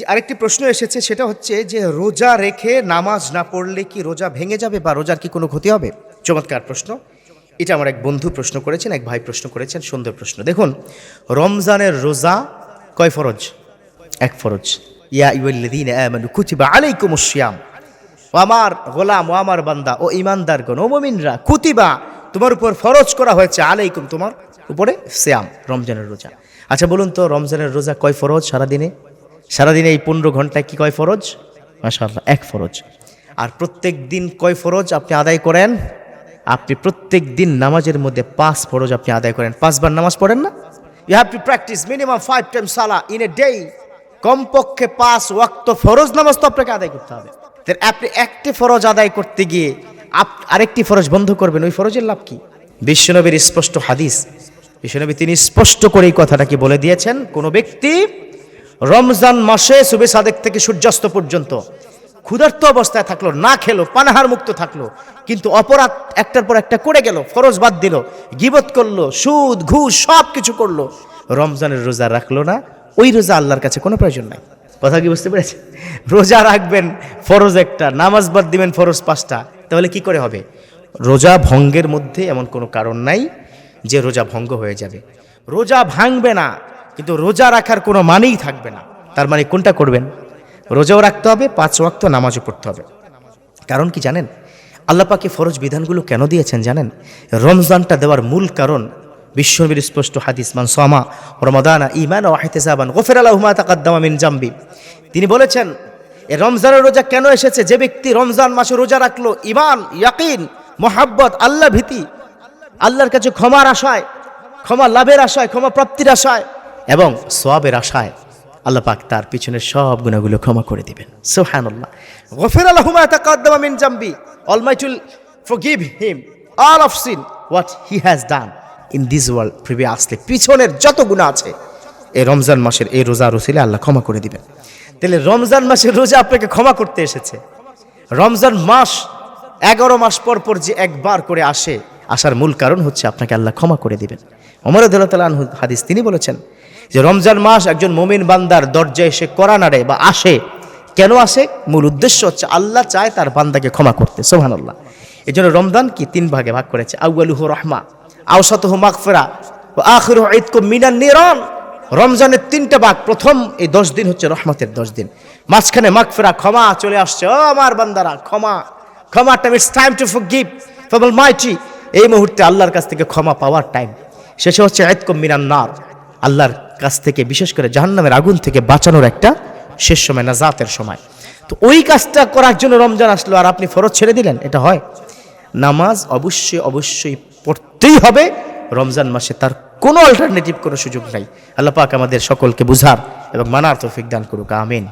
যে আরেকটি প্রশ্ন এসেছে, সেটা হচ্ছে যে রোজা রেখে নামাজ না পড়লে কি রোজা ভেঙে যাবে বা রোজার কি কোনো ক্ষতি হবে? চমৎকার প্রশ্ন। এটা আমার এক বন্ধু প্রশ্ন করেছেন, এক ভাই প্রশ্ন করেছেন, সুন্দর প্রশ্ন। দেখুন, রমজানের রোজা কয় ফরজ? এক ফরজ। ইয়া ইউল্লাদিন আমানু কুতিবা আলাইকুমুস সিয়াম। ও আমার গোলাম, ও আমার বান্দা, ও ইমানদারগণ ও মুমিনরা, কুতিবা, তোমার উপর ফরজ করা হয়েছে আলাইকুম, তোমার উপরে শ্যাম রমজানের রোজা। আচ্ছা বলুন তো, রমজানের রোজা কয় ফরজ সারাদিনে? সারাদিনে এই পনেরো ঘন্টায় কি কয় ফরজ? মাশাআল্লাহ, এক ফরজ। আর প্রত্যেক দিন কয় ফরজ আপনি আদায় করেন? আপনি প্রত্যেক দিন নামাজের মধ্যে পাঁচ ফরজ আপনি আদায় করেন। পাঁচবার নামাজ পড়েন না? You have to practice minimum five time সালা ইন এ ডে কমপক্ষে পাঁচ ওয়াক্ত ফরজ নামাজ তো আপনাকে আদায় করতে হবে। আপনি একটি ফরজ আদায় করতে গিয়ে আপ- আরেকটি ফরজ বন্ধ করবেন। ওই ফরজের লাভ কি? বিশ্বনবীর স্পষ্ট হাদিস। বিশ্বনবী তিনি স্পষ্ট করে এই কথাটাকে বলে দিয়েছেন। কোনো ব্যক্তি রমজান মাসে সুবে সাদেক থেকে সূর্যাস্ত পর্যন্ত ক্ষুধার্ত অবস্থায় থাকল, না খেলো, পানাহার মুক্ত থাকল, কিন্তু অপরাধ একটার পর একটা করে গেল, ফরজ বাদ দিল, গিবত করল, সুদ, ঘুষ সব কিছু করল। রমজানের রোজা রাখল না, ওই রোজা আল্লাহর কাছে কোনো প্রয়োজন নাই। কথা কি বুঝতে পেরেছে রোজা রাখবেন, ফরজ একটা, নামাজ বাদ দিবেন, ফরজ পাঁচটা, তাহলে কি করে হবে? রোজা ভঙ্গের মধ্যে এমন কোনো কারণ নাই যে রোজা ভঙ্গ হয়ে যাবে। রোজা ভাঙবে না কিন্তু রোজা রাখার কোনো মানেই থাকবে না। তার মানে কোনটা করবেন? রোজাও রাখতে হবে, পাঁচ ওয়াক্ত নামাজও পড়তে হবে। কারণ কি জানেন? আল্লাহ পাকে ফরজ বিধানগুলো কেন দিয়েছেন জানেন? রমজানটা দেওয়ার মূল কারণ বিশ্বনবীর স্পষ্ট হাদিস, মান সোমা রমাদানা ইমান ও আহতেসাবান গফের আল্লাহুমা তাকাদ্দামা মিন জাম্বি। তিনি বলেছেন, এ রমজানের রোজা কেন এসেছে? যে ব্যক্তি রমজান মাসে রোজা রাখল ইমান ইয়াকিন, মোহাব্বত, আল্লাহ ভীতি, আল্লাহর কাছে ক্ষমার আশায়, ক্ষমা লাভের আশায়, ক্ষমা প্রাপ্তির আশায় এবং সোয়াবের আশায় আল্লাহ পাক তার পিছনের সব গুণাগুলো ক্ষমা করে দিবেন। সুবহানাল্লাহ। গফির আল্লাহুমা তাকাদ্দামা মিন জাম্বি almighty will forgive him all of sin what he has done in this world previously পিছনের যত গুণা আছে, এই রমজান মাসের এই রোজা রসিলে আল্লাহ ক্ষমা করে দিবেন। তাহলে রমজান মাসের রোজা আপনাকে ক্ষমা করতে এসেছে। রমজান মাস এগারো মাস পর পর যে একবার করে আসে আসার মূল কারণ হচ্ছে আপনাকে আল্লাহ ক্ষমা করে দিবেন। অমর আদালতাল হাদিস তিনি বলেছেন যে, রমজান মাস একজন মোমিন বান্দার দরজায় এসে করা নাড়ে বা আসে, কেন আসে? মূল উদ্দেশ্য হচ্ছে আল্লাহ চায় তার বান্দাকে ক্ষমা করতে সোহান আল্লাহ এই জন্য রমজান কি? তিন ভাগে ভাগ করেছে আউআলুহু রহমা আউসাতুহু মাগফিরা ও আখিরু ঈদকুম মিনান নিরান। রমজানের তিনটা ভাগ, প্রথম এই দশ দিন হচ্ছে রহমতের দশ দিন। মাঝখানে মাগফিরা, ক্ষমা চলে আসছে, ও আমার বান্দারা, ক্ষমা ক্ষমা time it's time to forgive ফবল mighty এই মুহূর্তে আল্লাহর কাছ থেকে ক্ষমা পাওয়ার টাইম শেষে হচ্ছে ঈদকুম মিনান নার। আল্লাহর কাছ থেকে, বিশেষ করে জাহান্নামের আগুন থেকে বাঁচানোর একটা শেষ সময়, নাজাতের সময়। তো ওই কাজটা করার জন্য রমজান আসলো, আর আপনি ফরজ ছেড়ে দিলেন, এটা হয়। নামাজ অবশ্যই অবশ্যই পড়তেই হবে। রমজান মাসে তার কোনো অল্টারনেটিভ কোনো সুযোগ নাই। আল্লাহ পাক আমাদের সকলকে বুঝার এবং মানার তৌফিক দান করুক, আমিন।